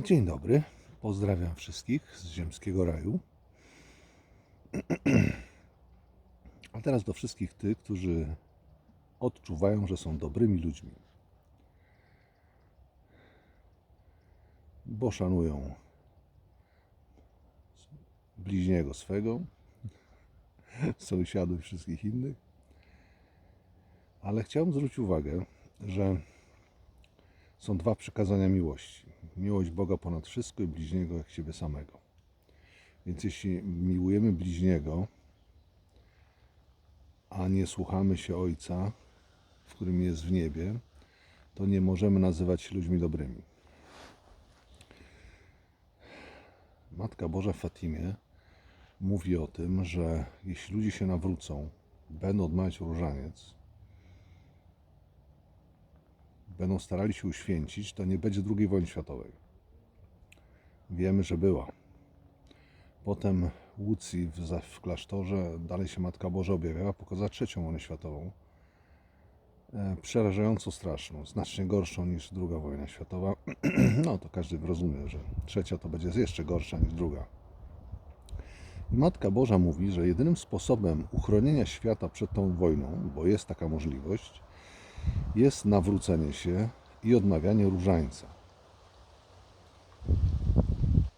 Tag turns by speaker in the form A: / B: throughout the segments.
A: Dzień dobry. Pozdrawiam wszystkich z ziemskiego raju. A teraz do wszystkich tych, którzy odczuwają, że są dobrymi ludźmi. Bo szanują bliźniego swego, sąsiadów i wszystkich innych. Ale chciałem zwrócić uwagę, że są dwa przykazania miłości. Miłość Boga ponad wszystko i bliźniego jak siebie samego. Więc jeśli miłujemy bliźniego, a nie słuchamy się Ojca, w którym jest w niebie, to nie możemy nazywać się ludźmi dobrymi. Matka Boża w Fatimie mówi o tym, że jeśli ludzie się nawrócą, będą odmawiać różaniec, będą starali się uświęcić, to nie będzie II wojny światowej. Wiemy, że była. Potem Łucji w, w klasztorze dalej się Matka Boża objawiała, pokazała trzecią wojnę światową. E, Przerażająco straszną, znacznie gorszą niż II wojna światowa. No to każdy rozumie, że trzecia to będzie jeszcze gorsza niż druga. Matka Boża mówi, że jedynym sposobem uchronienia świata przed tą wojną, bo jest taka możliwość, jest nawrócenie się i odmawianie różańca.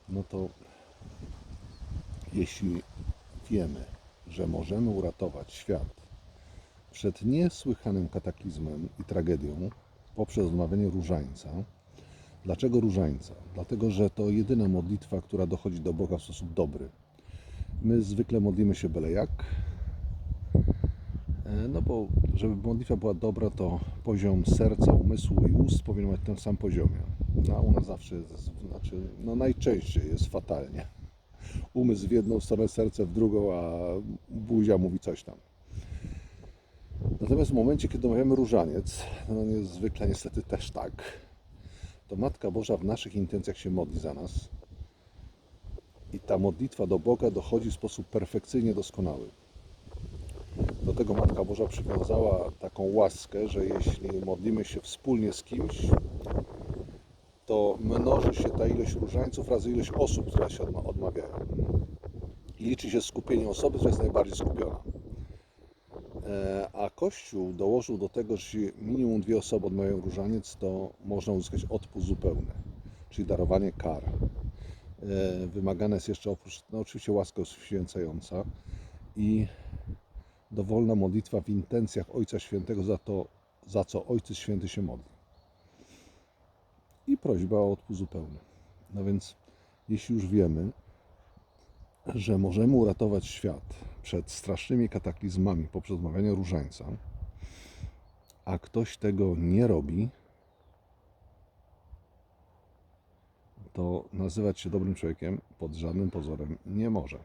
A: No to jeśli wiemy, że możemy uratować świat przed niesłychanym kataklizmem i tragedią poprzez odmawianie różańca, dlaczego różańca? Dlatego, że to jedyna modlitwa, która dochodzi do Boga w sposób dobry. My zwykle modlimy się byle jak, No bo żeby modlitwa była dobra, to poziom serca, umysłu i ust powinien być tym samym poziomie. No, a u nas zawsze jest, znaczy, no najczęściej jest fatalnie. Umysł w jedną stronę, serce w drugą, a buzia mówi coś tam. Natomiast w momencie, kiedy omawiamy różaniec, no niezwykle niestety też tak, to Matka Boża w naszych intencjach się modli za nas i ta modlitwa do Boga dochodzi w sposób perfekcyjnie doskonały. Do tego Matka Boża przywiązała taką łaskę, że jeśli modlimy się wspólnie z kimś, to mnoży się ta ilość różańców razy ilość osób, które się odma- odmawiają. I liczy się skupienie osoby, która jest najbardziej skupiona. E, A Kościół dołożył do tego, że minimum dwie osoby odmawiają różaniec, to można uzyskać odpust zupełny, czyli darowanie kar. E, Wymagana jest jeszcze oprócz, no oczywiście łaska uświęcająca i dowolna modlitwa w intencjach Ojca Świętego za to, za co Ojciec Święty się modli. I prośba o odpust zupełny. No więc, jeśli już wiemy, że możemy uratować świat przed strasznymi kataklizmami poprzez odmawianie różańca, a ktoś tego nie robi, to nazywać się dobrym człowiekiem pod żadnym pozorem nie może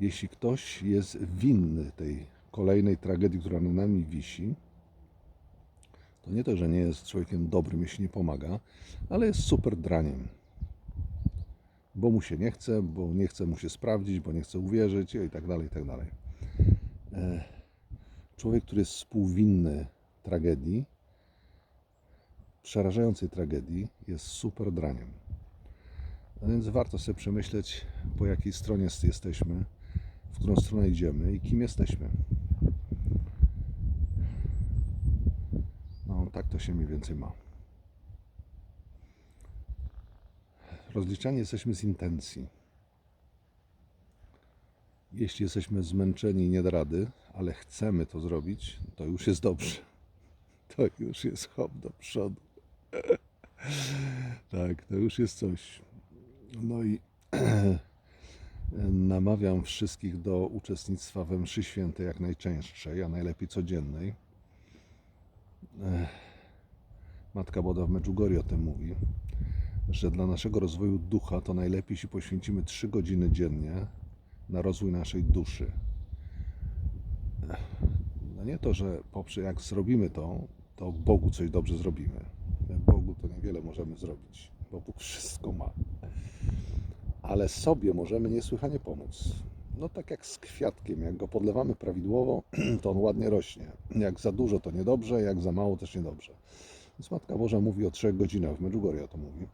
A: jeśli ktoś jest winny tej kolejnej tragedii, która nad nami wisi, to nie to, że nie jest człowiekiem dobrym, jeśli nie pomaga, ale jest super draniem. Bo mu się nie chce, bo nie chce mu się sprawdzić, bo nie chce uwierzyć i tak dalej, i tak dalej. E, Człowiek, który jest współwinny tragedii, przerażającej tragedii, jest super draniem. A więc warto sobie przemyśleć, po jakiej stronie jesteśmy, którą stronę idziemy i kim jesteśmy. No, tak to się mniej więcej ma. Rozliczani jesteśmy z intencji. Jeśli jesteśmy zmęczeni i nie da rady, ale chcemy to zrobić, to już jest dobrze. To już jest hop do przodu. Tak, to już jest coś. No i namawiam wszystkich do uczestnictwa we mszy świętej jak najczęstszej, a najlepiej codziennej. Matka Boda w Medjugorje o tym mówi, że dla naszego rozwoju ducha to najlepiej, jeśli poświęcimy 3 godziny dziennie na rozwój naszej duszy. No nie to, że poprzez jak zrobimy to, to Bogu coś dobrze zrobimy. Bogu to niewiele możemy zrobić, bo Bóg wszystko ma ale sobie możemy niesłychanie pomóc. No tak jak z kwiatkiem, jak go podlewamy prawidłowo, to on ładnie rośnie. Jak za dużo to niedobrze, jak za mało też niedobrze. Więc Matka Boża mówi o trzech godzinach, w Medjugorje to mówi.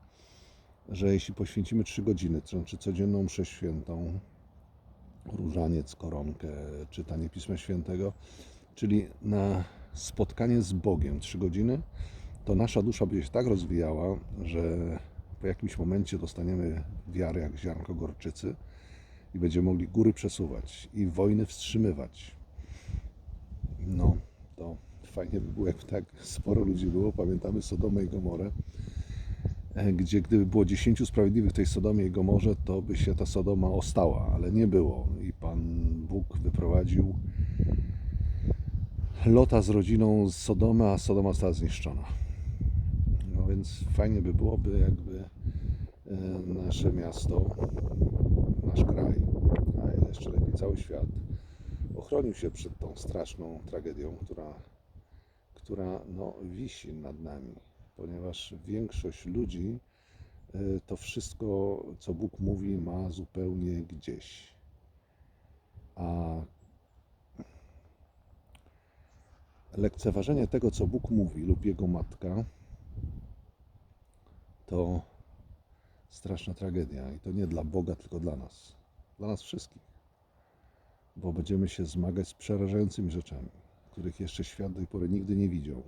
A: że jeśli poświęcimy 3 godziny, to znaczy codzienną mszę świętą, różaniec, koronkę, czytanie Pisma Świętego, czyli na spotkanie z Bogiem 3 godziny, to nasza dusza będzie się tak rozwijała, że po jakimś momencie dostaniemy wiarę jak ziarnko gorczycy i będziemy mogli góry przesuwać i wojny wstrzymywać. No, to fajnie by było, jakby tak sporo ludzi było. Pamiętamy Sodomę i Gomorę, e, gdzie gdyby było 10 sprawiedliwych w tej Sodomie i Gomorze, to by się ta Sodoma ostała, ale nie było. I Pan Bóg wyprowadził Lota z rodziną z Sodomy, a Sodoma została zniszczona. Więc fajnie by byłoby, jakby e, nasze miasto, nasz kraj, a jeszcze lepiej cały świat ochronił się przed tą straszną tragedią, która, która no, wisi nad nami, ponieważ większość ludzi e, to wszystko, co Bóg mówi, ma zupełnie gdzieś. A lekceważenie tego, co Bóg mówi lub Jego matka, to straszna tragedia. I to nie dla Boga, tylko dla nas. Dla nas wszystkich. Bo będziemy się zmagać z przerażającymi rzeczami, których jeszcze świat do tej pory nigdy nie widział.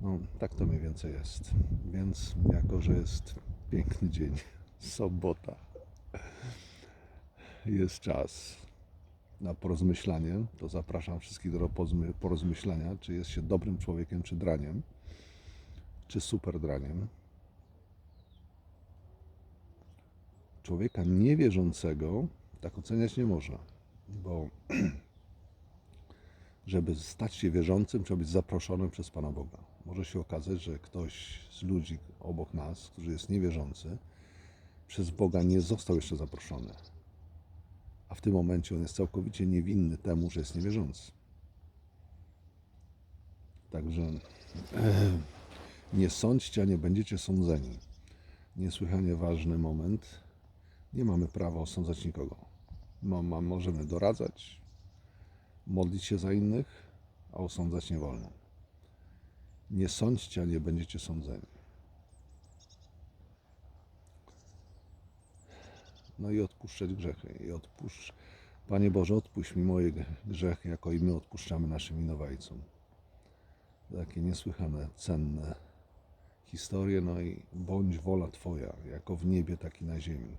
A: No, tak to mniej więcej jest. Więc jako, że jest piękny dzień, sobota, jest czas na porozmyślanie, to zapraszam wszystkich do porozmyślania, czy jest się dobrym człowiekiem, czy draniem, czy super draniem. Człowieka niewierzącego tak oceniać nie można, bo żeby stać się wierzącym, trzeba być zaproszonym przez Pana Boga. Może się okazać, że ktoś z ludzi obok nas, który jest niewierzący, przez Boga nie został jeszcze zaproszony a w tym momencie on jest całkowicie niewinny temu, że jest niewierzący. Także e, nie sądźcie, a nie będziecie sądzeni. Niesłychanie ważny moment. Nie mamy prawa osądzać nikogo. Możemy doradzać, modlić się za innych, a osądzać nie wolno. Nie sądźcie, a nie będziecie sądzeni. No i odpuszczać grzechy. I odpuszcz, Panie Boże, odpuść mi moje grzechy, jako i my odpuszczamy naszym winowajcom. Takie niesłychane, cenne historie, no i bądź wola Twoja, jako w niebie, tak i na ziemi.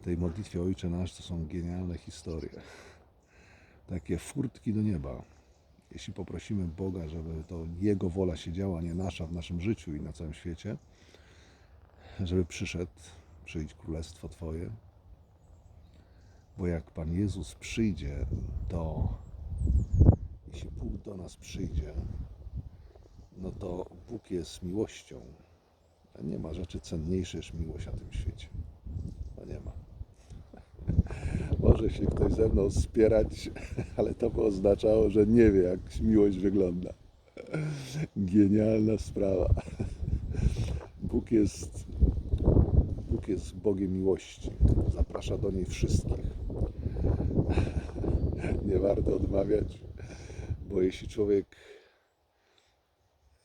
A: W tej modlitwie Ojcze Nasz to są genialne historie. Takie furtki do nieba. Jeśli poprosimy Boga, żeby to Jego wola się działa, nie nasza w naszym życiu i na całym świecie, żeby przyszedł przyjdź królestwo Twoje. Bo jak Pan Jezus przyjdzie, to jeśli Bóg do nas przyjdzie, no to Bóg jest miłością. A nie ma rzeczy cenniejszej niż miłość na tym świecie. No nie ma. Może się ktoś ze mną spierać, ale to by oznaczało, że nie wie, jak miłość wygląda. Genialna sprawa. Bóg jest Jest Bogiem miłości. Zaprasza do niej wszystkich. Nie warto odmawiać, bo jeśli człowiek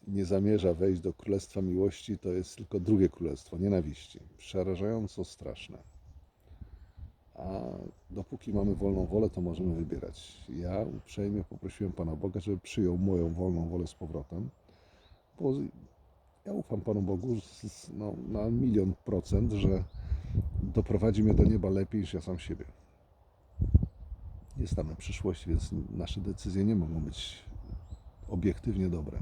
A: nie zamierza wejść do królestwa miłości, to jest tylko drugie królestwo nienawiści. Przerażająco straszne. A dopóki mamy wolną wolę, to możemy wybierać. Ja uprzejmie poprosiłem Pana Boga, żeby przyjął moją wolną wolę z powrotem, bo ja ufam Panu Bogu no, na milion procent, że doprowadzi mnie do nieba lepiej niż ja sam siebie. Jest tam na przyszłość, więc nasze decyzje nie mogą być obiektywnie dobre.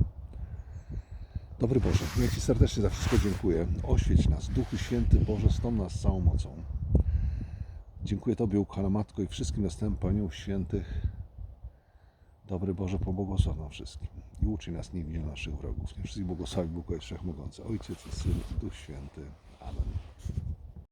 A: Dobry Boże, ja Ci serdecznie za wszystko dziękuję. Oświeć nas, Duchu Święty Boże, stąd nas z całą mocą. Dziękuję Tobie, ukochana Matko, i wszystkim następnym Panią Świętych. Dobry Boże, pobłogosław nam wszystkim i uczy nas nie widzieć naszych wrogów. Nie wszystkich błogosławi Bóg Wszechmogący, Ojciec i Syn i Duch Święty. Amen.